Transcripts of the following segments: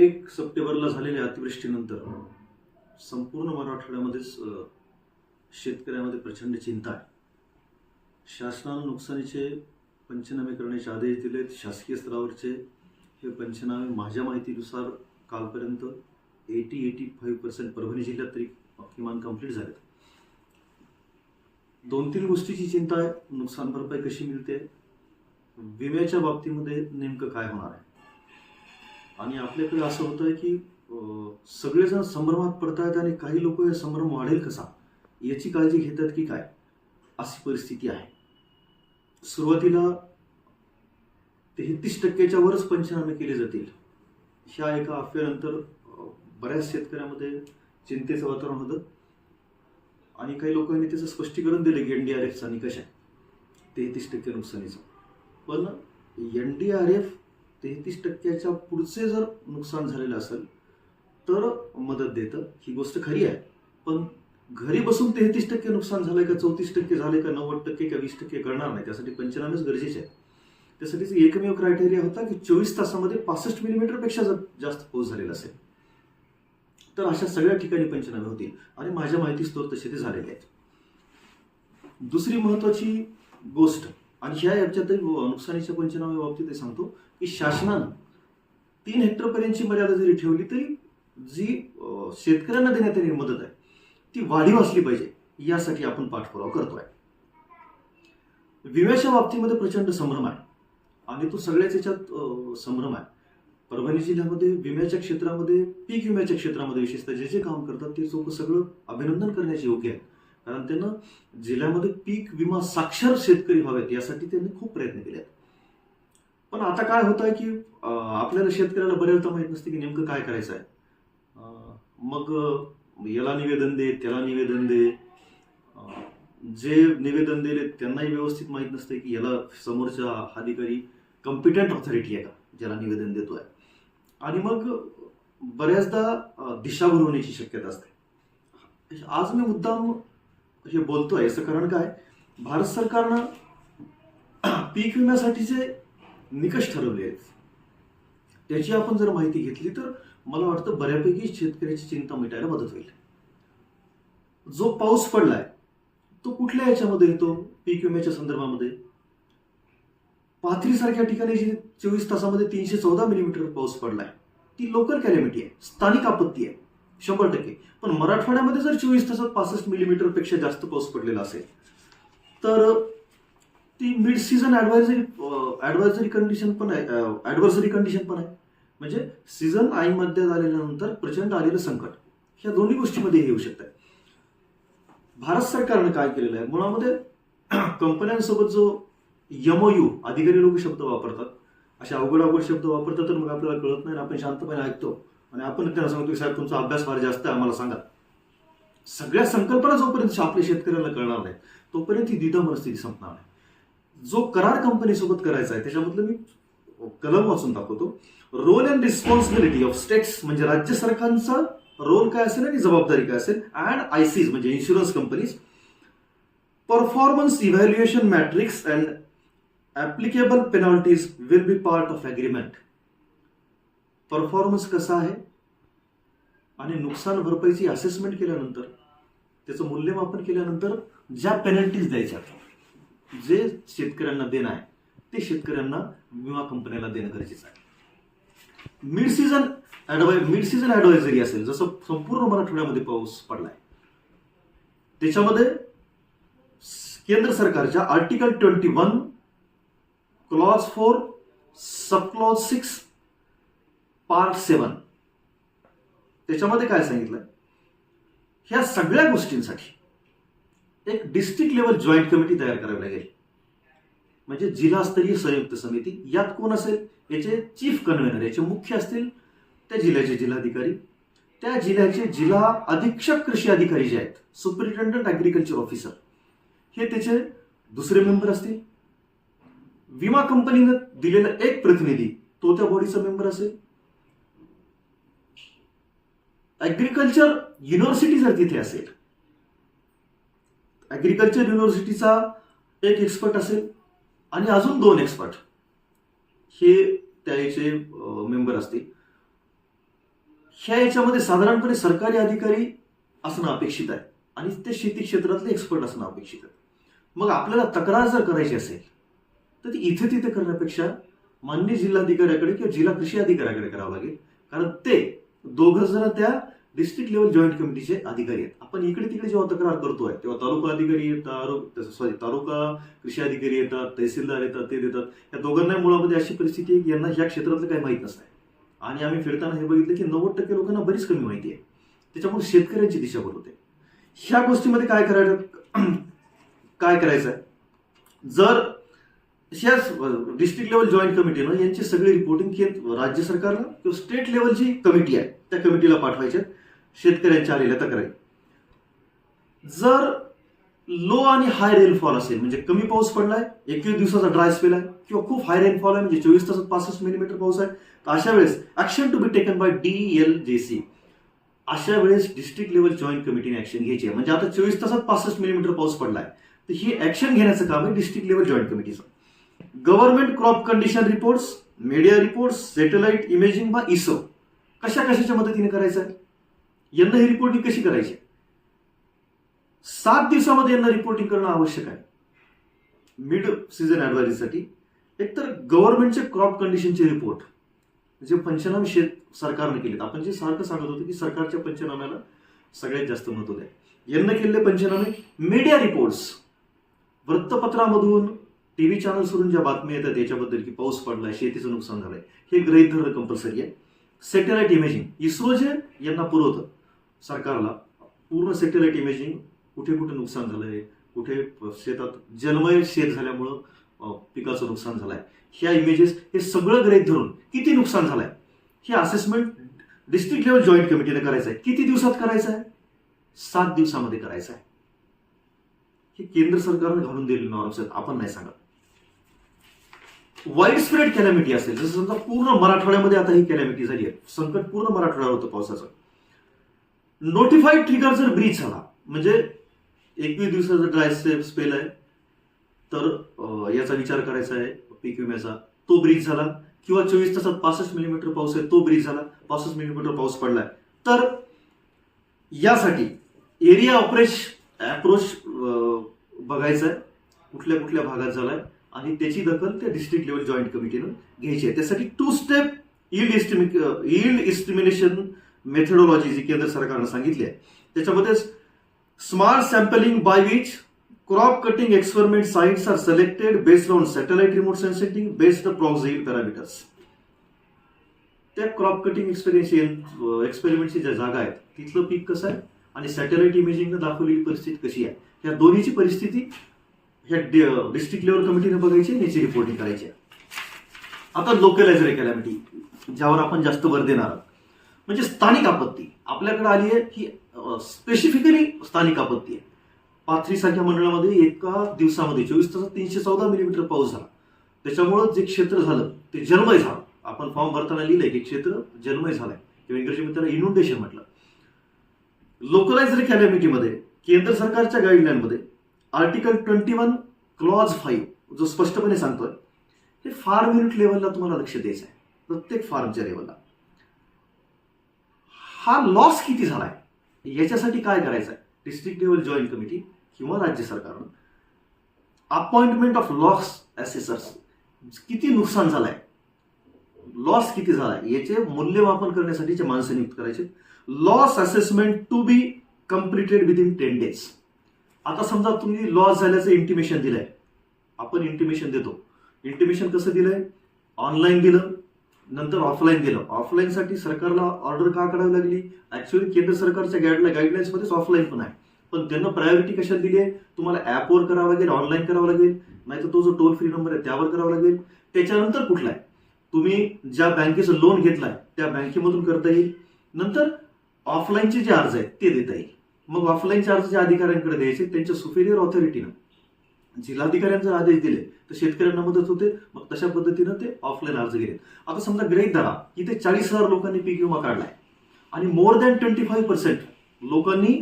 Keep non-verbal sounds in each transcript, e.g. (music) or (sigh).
एक सप्टेंबरला झालेल्या अतिवृष्टीनंतर संपूर्ण मराठवाड्यामध्येच शेतकऱ्यामध्ये प्रचंड चिंता आहे. शासनानं नुकसानीचे पंचनामे करण्याचे आदेश दिलेत शासकीय स्तरावरचे. हे पंचनामे माझ्या माहितीनुसार कालपर्यंत eighty eighty five percent Parbhani जिल्ह्यात तरी किमान कंप्लीट झालेत. दोन तीन गोष्टीची चिंता आहे. नुकसान भरपाई कशी मिळते? विम्याच्या बाबतीमध्ये नेमकं काय होणार आहे? आणि आपल्याकडे असं होतं आहे की सगळेजण संभ्रमात पडतायत आणि काही लोक या संभ्रम वाढेल कसा? याची काळजी घेतात की काय? अशी परिस्थिती आहे. सुरुवातीला तेहतीस टक्क्याच्या वरच पंचनामे केले जातील. ह्या एका अफवेनंतर बऱ्याच शेतकऱ्यामध्ये चिंतेचं वातावरण होतं. आणि काही लोकांनी त्याचं स्पष्टीकरण दिलं की एन डी आर एफचा निकष आहे. तेहतीस टक्के नुकसानीचा. पण एन डी आर एफ तेहतीस टक्क्याच्या पुढचे जर नुकसान झालेलं असेल तर मदत देतं. ही गोष्ट खरी आहे. पण घरी बसून तेहतीस टक्के नुकसान झालंय का चौतीस टक्के झाले का नव्वद टक्के का वीस टक्के करणार नाही त्यासाठी पंचनामेच गरजेचे आहे त्यासाठीच एकमेव क्रायटेरिया होता की चोवीस तासामध्ये पासष्ट मिलीमीटरपेक्षा जर जास्त पाऊस झालेला असेल तर अशा सगळ्या ठिकाणी पंचनामे होतील. आणि माझ्या माहितीस्तोर तसे ते झालेले आहेत. दुसरी महत्वाची गोष्ट आणि ह्या याच्यातही नुकसानीच्या पंचनाम्या बाबतीत ते सांगतो की शासनानं तीन हेक्टरपर्यंतची मर्यादा जरी ठेवली तरी जी शेतकऱ्यांना देण्यात येणारी मदत आहे ती वाढीव असली पाहिजे यासाठी आपण पाठपुरावा करतोय. विम्याच्या बाबतीमध्ये प्रचंड संभ्रम आहे. आणि तो सगळ्याच याच्यात संभ्रम आहे. परभणी जिल्ह्यामध्ये विम्याच्या क्षेत्रामध्ये पीक विम्याच्या क्षेत्रामध्ये विशेषतः जे जे काम करतात ते लोक सगळं अभिनंदन करण्याचे योग्य आहे कारण त्यांना जिल्ह्यामध्ये पीक विमा साक्षर शेतकरी व्हावेत यासाठी त्यांनी खूप प्रयत्न केले आहेत पण आता काय होत आहे की आपल्याला शेतकऱ्याला बऱ्याचदा माहीत नसते की नेमकं काय करायचं आहे. मग याला निवेदन दे त्याला निवेदन दे. जे निवेदन दिले त्यांनाही व्यवस्थित माहीत नसते की याला समोरचा अधिकारी कम्पिटंट ऑथॉरिटी आहे का ज्याला निवेदन देतोय. आणि मग बऱ्याचदा दिशा भरवण्याची होण्याची शक्यता असते. आज मी मुद्दाम हे बोलतोय. याचं कारण काय? भारत सरकारनं (clears throat) पीक विम्यासाठीचे निकष ठरवले आहेत त्याची आपण जर माहिती घेतली तर मला वाटतं बऱ्यापैकी शेतकऱ्याची चिंता मिटायला मदत होईल. जो पाऊस पडलाय तो कुठल्या याच्यामध्ये येतो? पीक विम्याच्या संदर्भामध्ये. पाथरीसारख्या ठिकाणी जे चोवीस तासामध्ये तीनशे चौदा मिलीमीटर पाऊस पडलाय ती लोकल कॅलॅमिटी आहे स्थानिक आपत्ती आहे. शंभर टक्के. पण मराठवाड्यामध्ये जर चोवीस तासात पासष्ट मिलीमीटरपेक्षा जास्त पाऊस पडलेला असेल तर ती mid season advisory advisory condition पण आहे ॲडव्हर्सरी कंडिशन पण आहे. म्हणजे सीझन आईमध्ये झालेल्यानंतर प्रचंड आलेलं संकट. ह्या दोन्ही गोष्टीमध्ये येऊ येऊ शकतात भारत सरकारनं काय केलेलं आहे? मुळामध्ये (clears throat) कंपन्यांसोबत जो यमयू अधिकारी लोक शब्द वापरतात असे अवघड अवघड शब्द वापरतात तर मग आपल्याला कळत नाही आपण शांतपणे ऐकतो. आणि आपण त्यांना सांगतो की साहेब तुमचा अभ्यास फार जास्त आहे आम्हाला सांगा. सगळ्या संकल्पना जोपर्यंत आपल्या शेतकऱ्याला कळणार नाही तोपर्यंत ही दिदा मनस्थिती संपणार नाही. जो करार कंपनीसोबत करायचा आहे त्याच्यामधलं मी कलम वाचून दाखवतो. Role and responsibility of states म्हणजे राज्य सरकारचा रोल काय असेल आणि जबाबदारी काय असेल अँड आयसीज म्हणजे insurance companies performance evaluation matrix and applicable penalties will be part of agreement performance कसा आहे? आणि नुकसान भरपाईची असेसमेंट केल्यानंतर त्याचं मूल्यमापन केल्यानंतर ज्या पेनल्टीज द्यायच्या जे शेतकऱ्यांना देणं आहे ते शेतकऱ्यांना विमा कंपन्याला देणं गरजेचं आहे. मिड सीझन ॲडवाय मिड सीझन ॲडवायझरी असेल जसं संपूर्ण मराठवाड्यामध्ये पाऊस पडलाय. त्याच्यामध्ये केंद्र सरकारच्या article twenty one clause four sub clause six part seven. त्याच्यामध्ये काय सांगितलं? ह्या सगळ्या गोष्टींसाठी एक डिस्ट्रिक्ट लेवल जॉईंट कमिटी तयार करावी लागेल. म्हणजे जिल्हास्तरीय संयुक्त समिती यात कोण असेल? याचे चीफ कन्व्हेनर याचे मुख्य असतील त्या जिल्ह्याचे जिल्हाधिकारी. त्या जिल्ह्याचे जिल्हा अधीक्षक कृषी अधिकारी जे आहेत सुपरिटेंडंट ॲग्रिकल्चर ऑफिसर हे त्याचे दुसरे मेंबर असतील. विमा कंपनीनं दिलेला एक प्रतिनिधी तो त्या बॉडीचा मेंबर असेल. ऍग्रिकल्चर युनिव्हर्सिटी जर तिथे असेल ऍग्रिकल्चर युनिव्हर्सिटीचा एक एक्सपर्ट असेल आणि अजून दोन एक्सपर्ट हे त्याचे मेंबर असतील. ह्या याच्यामध्ये साधारणपणे सरकारी अधिकारी असणं अपेक्षित आहे आणि ते शेती क्षेत्रातले एक्सपर्ट असणं अपेक्षित आहे. मग आपल्याला तक्रार जर करायची असेल तर ती इथे तिथे करण्यापेक्षा मान्य जिल्हाधिकाऱ्याकडे किंवा जिल्हा कृषी अधिकाऱ्याकडे करावं लागेल. कारण ते दोघं जण त्या डिस्ट्रिक्ट लेवल जॉईंट कमिटीचे अधिकारी आहेत. आपण इकडे तिकडे जेव्हा तक्रार करतोय तेव्हा तालुका अधिकारी येतात सॉरी तालुका कृषी अधिकारी येतात तहसीलदार येतात ते देतात. या दोघांना मुळामध्ये अशी परिस्थिती आहे की यांना या क्षेत्रातलं काही माहीत नसतं. आणि आम्ही फिरताना हे बघितलं की नव्वद टक्के लोकांना बरीच कमी माहिती आहे. त्याच्यामुळे शेतकऱ्यांची दिशाभूल होते. ह्या गोष्टीमध्ये काय करायचं? (clears throat) काय करायचं आहे जर ह्या डिस्ट्रिक्ट लेवल जॉईंट कमिटीनं यांची सगळी रिपोर्टिंग राज्य सरकारला किंवा स्टेट लेवलची कमिटी आहे त्या कमिटीला पाठवायचे शेतकऱ्यांच्या आलेल्या तक्रारी. जर लो आणि हाय रेनफॉल असेल म्हणजे कमी पाऊस पडलाय एकवीस दिवसाचा ड्राय स्पेल आहे किंवा खूप हाय रेनफॉल आहे म्हणजे चोवीस तासात पासष्ट मिलीमीटर पाऊस आहे तर अशा वेळेस action to be taken by D L J C अशा वेळेस डिस्ट्रिक्ट लेवल जॉईंट कमिटीने ऍक्शन घ्यायची आहे. म्हणजे आता चोवीस तासात पासष्ट मिलीमीटर पाऊस पडलाय. तर हे ऍक्शन घेण्याचं काम आहे district level joint कमिटीचं government crop condition reports media reports satellite imaging बा इसो कशा कशाच्या मदतीने करायचं? आहे यांना ही रिपोर्टिंग कशी करायची? सात दिवसामध्ये यांना रिपोर्टिंग करणं आवश्यक आहे. मिड सीझन ॲडवायझरीसाठी एकतर गव्हर्नमेंटचे क्रॉप कंडिशनचे रिपोर्ट जे पंचनामे शेत सरकारने केलेत. आपण जे सारखं सांगत होतो की सरकारच्या पंचनाम्याला सगळ्यात जास्त महत्त्व द्या. यांना केलेले पंचनामे मीडिया रिपोर्ट्स वृत्तपत्रामधून टीव्ही चॅनल्सवरून ज्या बातम्या येतात त्याच्याबद्दल की पाऊस पडलाय शेतीचं नुकसान झालंय हे ग्रहित धरणं कंपल्सरी आहे. सॅटेलाइट इमेजिंग इस्रो जे यांना पुरवतं सरकारला पूर्ण सॅटेलाइट इमेजिंग कुठे कुठे नुकसान झालंय कुठे शेतात जलमय शेत झाल्यामुळं पिकाचं नुकसान झालंय. ह्या इमेजेस हे सगळं ग्रहित धरून किती नुकसान झालंय? हे असेसमेंट डिस्ट्रिक्ट लेवल जॉईंट कमिटीने करायचं आहे किती दिवसात करायचं आहे सात दिवसामध्ये करायचं आहे हे केंद्र सरकारने घालून दिलेले नॉर्म्स आहेत आपण नाही सांगत. वाईड स्प्रेड कॅलॅमिटी असेल जसं समजा पूर्ण मराठवाड्यामध्ये आता ही कॅलॅमिटी झाली आहे. संकट पूर्ण मराठवाड्यावर होतं पावसाचं. नोटिफाईड ट्रिगर जर ब्रीच झाला म्हणजे एकवीस दिवसाचा ड्राय स्पेल आहे तर याचा विचार करायचा आहे पीक विम्याचा. तो ब्रीच झाला किंवा चोवीस तासात पासष्ट मिलीमीटर पाऊस आहे तो ब्रीच झाला पासष्ट मिलीमीटर पाऊस पडलाय. तर यासाठी एरिया ऑपरेश अप्रोच बघायचा आहे कुठल्या कुठल्या भागात झालाय. आणि त्याची दखल त्या डिस्ट्रिक्ट लेवल जॉईंट कमिटीनं घ्यायची आहे. त्यासाठी two step yield इस्टिमे yield estimation methodology जी केंद्र सरकारनं सांगितली आहे. त्याच्यामध्ये smart sampling by which crop cutting experiment sites are selected based on satellite remote sensing based proxy parameters त्या क्रॉप कटिंग एक्सपेरियन्स एक्सपेरिमेंटची ज्या जागा आहेत तिथलं पीक कसं आहे? आणि सॅटेलाइट इमेजिंगनं दाखवलेली परिस्थिती कशी आहे? या दोन्हीची परिस्थिती ह्या डिस्ट्रिक्ट लेवल कमिटीने बघायची आणि याची रिपोर्टिंग करायची आहे. आता लोकलायझर कॅलॅमिटी ज्यावर आपण जास्त भर देणार आहोत. म्हणजे स्थानिक आपत्ती. आपल्याकडे आली आहे की स्पेसिफिकली स्थानिक आपत्ती आहे. पाथरी सारख्या मंडळामध्ये एका दिवसामध्ये चोवीस तासात तीनशे चौदा मिलीमीटर पाऊस झाला. त्याच्यामुळं जे क्षेत्र झालं ते जन्मय झालं. आपण फॉर्म भरताना लिहिलंय की क्षेत्र जन्मय झालंय. किंवा इंग्रजीमध्ये त्याला इनुंडेशन म्हटलं. लोकलायझर कॅलॅमिटीमध्ये केंद्र सरकारच्या गाईडलाईनमध्ये article twenty one clause five जो स्पष्टपणे सांगतोय हे फार्म युनिट लेवलला तुम्हाला लक्ष द्यायचं आहे प्रत्येक फार्मच्या लेवलला हा लॉस किती झालाय? याच्यासाठी काय करायचं आहे डिस्ट्रिक्ट लेवल जॉईंट कमिटी किंवा राज्य सरकारनं अपॉइंटमेंट ऑफ लॉस असेसर्स किती नुकसान झालंय? लॉस किती झालाय? याचे मूल्यमापन करण्यासाठीचे माणसं नियुक्त करायचे loss assessment to be completed within ten days आता समजा तुम्ही लॉस झाल्याचं इंटिमेशन दिलंय. आपण इंटिमेशन देतो. इंटिमेशन कसं दिलंय? ऑनलाईन दिलं नंतर ऑफलाईन दिलं. ऑफलाईनसाठी सरकारला ऑर्डर का करावी लागली? ऍक्च्युअली केंद्र सरकारच्या गाईडलाईन गाईडलाईन्समध्येच ऑफलाईन पण आहे. पण त्यांना प्रायोरिटी कशात दिली आहे? तुम्हाला ॲपवर करावं लागेल ऑनलाईन करावं लागेल. नाहीतर तो जो टोल फ्री नंबर आहे त्यावर करावा लागेल. त्याच्यानंतर कुठला आहे? तुम्ही ज्या बँकेचं लोन घेतलाय त्या बँकेमधून करता येईल. नंतर ऑफलाईनचे जे अर्ज आहेत ते देता येईल. मग ऑफलाईन अर्ज ज्या अधिकाऱ्यांकडे द्यायचे त्यांच्या सुपेरियर ऑथॉरिटीनं जिल्हाधिकाऱ्यांचे आदेश दिले तर शेतकऱ्यांना मदत होते मग तशा पद्धतीनं ते ऑफलाईन अर्ज गेले आता समजा ग्रहित धरा इथे चाळीस हजार लोकांनी पीक विमा काढलाय. आणि more than twenty five percent लोकांनी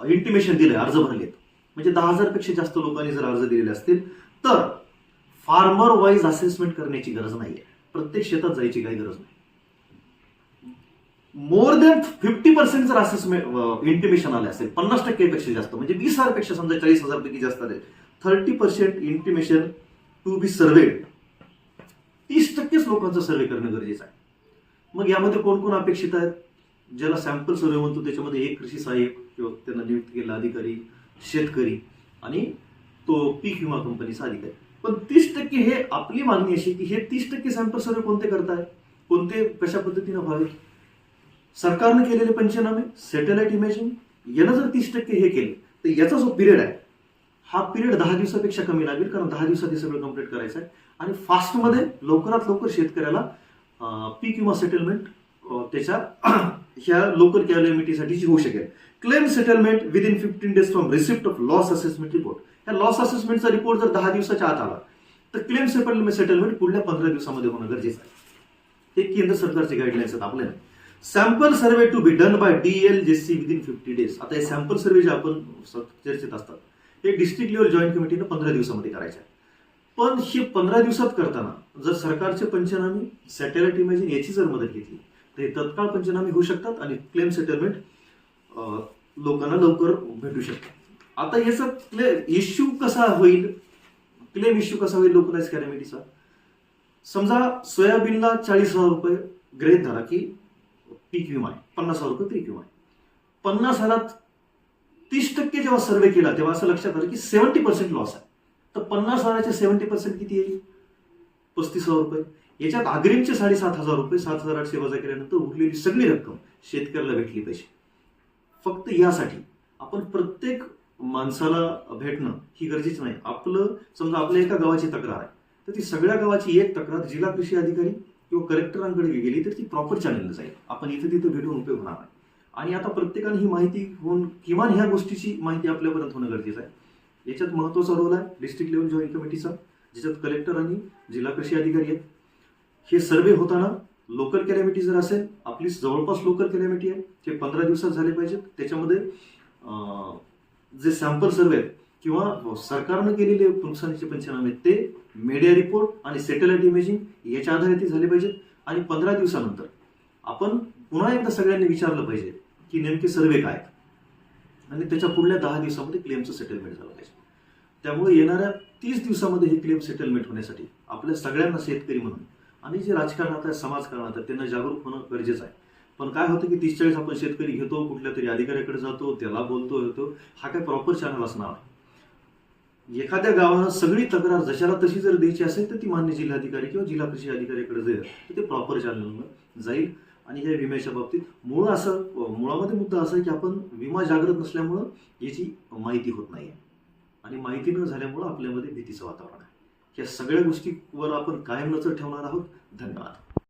इंटिमेशन दिलंय अर्ज भरलेत. म्हणजे दहा हजारपेक्षा जास्त लोकांनी जर अर्ज दिलेले असतील तर फार्मर वाईज असेसमेंट करण्याची गरज नाही आहे प्रत्येक शेतात जायची काही गरज नाही. मोर दॅन फिफ्टी पर्सेंट जर असं इंटिमेशन आले असेल पन्नास टक्केपेक्षा जास्त म्हणजे वीस हजारपेक्षा समजा चाळीस हजारपैकी जास्त आले thirty percent intimation to be surveyed तीस टक्केच लोकांचा सर्वे करणं गरजेचं आहे. मग यामध्ये कोण कोण अपेक्षित आहेत? ज्याला सॅम्पल सर्वे म्हणतो त्याच्यामध्ये एक कृषी सहाय्यक किंवा त्यांना नियुक्त केलेला अधिकारी शेतकरी आणि तो पीक विमा कंपनीचा अधिकारी. पण तीस टक्के हे आपली मागणी अशी की हे तीस टक्के सॅम्पल सर्वे कोणते करताय? कोणते कशा पद्धतीनं व्हावे? सरकारनं केलेले पंचनामे सॅटेलाइट इमेजिंग यानं जर तीस टक्के हे केले तर याचा जो पिरियड आहे हा पिरियड दहा दिवसापेक्षा कमी लागेल कारण दहा दिवसात हे सगळं कंप्लीट करायचं आहे. आणि फास्टमध्ये लवकरात लवकर शेतकऱ्याला पीक किंवा सेटलमेंट त्याच्या (clears throat) ह्या लोकल कॅलॅमिटीसाठीची होऊ शकेल. Claim settlement within fifteen days from receipt of loss assessment report ह्या लॉस असेसमेंटचा रिपोर्ट जर दहा दिवसाच्या आत आला तर क्लेम सेटलमेंट सेटलमेंट पुढल्या पंधरा दिवसामध्ये होणं गरजेचं आहे. हे केंद्र सरकारचे गाईडलाईन्स आहेत आपल्याला. Sample survey to be done by D L J C within fifty days आता हे सॅम्पल सर्वे जे आपण चर्चेत असतात हे डिस्ट्रिक्ट लेवल जॉईंट कमिटीनं पंधरा दिवसामध्ये करायचे पण हे पंधरा दिवसात करताना जर सरकारचे पंचनामे सॅटेलाइट इमेजिंग याची जर मदत घेतली तर हे तत्काळ पंचनामे होऊ शकतात आणि क्लेम सेटलमेंट लोकांना लवकर भेटू शकतात. आता याचा क्ले इश्यू कसा होईल? क्लेम इश्यू कसा होईल लोकलाइज कॅरेमिटीचा समजा सोयाबीनला चाळीस हजार रुपये ग्रेट धरा की पीक विमा आहे. पन्नास हजार रुपये पीक विमा आहे. पन्नास हजारात तीस टक्के जेव्हा सर्वे केला तेव्हा असं लक्षात आलं की सेव्हन्टी पर्सेंट लॉस आहे. तर पन्नास हजाराचे सेव्हन्टी पर्सेंट किती येईल? पस्तीस हजार रुपये. याच्यात अग्रिमचे साडेसात हजार रुपये सात हजार आठशे वजा केल्यानंतर उरलेली सगळी रक्कम शेतकऱ्याला भेटली पाहिजे फक्त यासाठी आपण प्रत्येक माणसाला भेटणं ही गरजेचं नाही. आपलं समजा आपल्या एका गावाची तक्रार आहे. तर ती सगळ्या गावाची एक तक्रार जिल्हा कृषी अधिकारी किंवा कलेक्टरांकडे गेली तर ती प्रॉपर चॅनलला जाईल. आपण इथं तिथं भेटून उपयोग होणार नाही. आणि आता प्रत्येकाने ही माहिती होऊन किमान ह्या गोष्टीची माहिती आपल्यापर्यंत होणं गरजेचं आहे. याच्यात महत्त्वाचा रोल आहे डिस्ट्रिक्ट लेवल जॉईंट कमिटीचा ज्याच्यात कलेक्टर आणि जिल्हा कृषी अधिकारी आहेत. हे सर्वे होताना लोकल कॅलॅमिटी जर असेल आपली जवळपास लोकल कॅलॅमिटी आहे ते पंधरा दिवसात झाले पाहिजेत. त्याच्यामध्ये जे सॅम्पल सर्वे आहेत किंवा सरकारनं केलेले नुकसानीचे पंचनामे ते मीडिया रिपोर्ट आणि सॅटेलाइट इमेजिंग याच्या आधारे ते झाले पाहिजेत. आणि पंधरा दिवसानंतर आपण पुन्हा एकदा सगळ्यांनी विचारलं पाहिजे की नेमके सर्वे काय आणि त्याच्या पुढल्या दहा दिवसामध्ये क्लेमचं सेटलमेंट झालं पाहिजे. त्यामुळे येणाऱ्या तीस दिवसामध्ये हे क्लेम सेटलमेंट होण्यासाठी आपल्या सगळ्यांना शेतकरी म्हणून आणि जे राजकारणात आहे समाजकारणात आहे त्यांना जागरूक होणं गरजेचं आहे. पण काय होतं की तीस चाळीस आपण शेतकरी घेतो कुठल्या तरी अधिकाऱ्याकडे जातो त्याला बोलतो येतो. हा काय प्रॉपर चॅनल असणार आहे. एखाद्या गावानं सगळी तक्रार जशाला तशी जर द्यायची असेल तर ती मान्य जिल्हाधिकारी किंवा जिल्हा कृषी अधिकाऱ्याकडे जाईल. तर ते प्रॉपर चॅनलनं जाईल. आणि या विम्याच्या बाबतीत मूळ असं मुळामध्ये मुद्दा असा आहे की आपण विमा जागृत नसल्यामुळं याची माहिती होत नाही आणि माहिती न झाल्यामुळं आपल्यामध्ये भीतीचं वातावरण आहे. या सगळ्या गोष्टीवर आपण कायम नजर ठेवणार आहोत. धन्यवाद.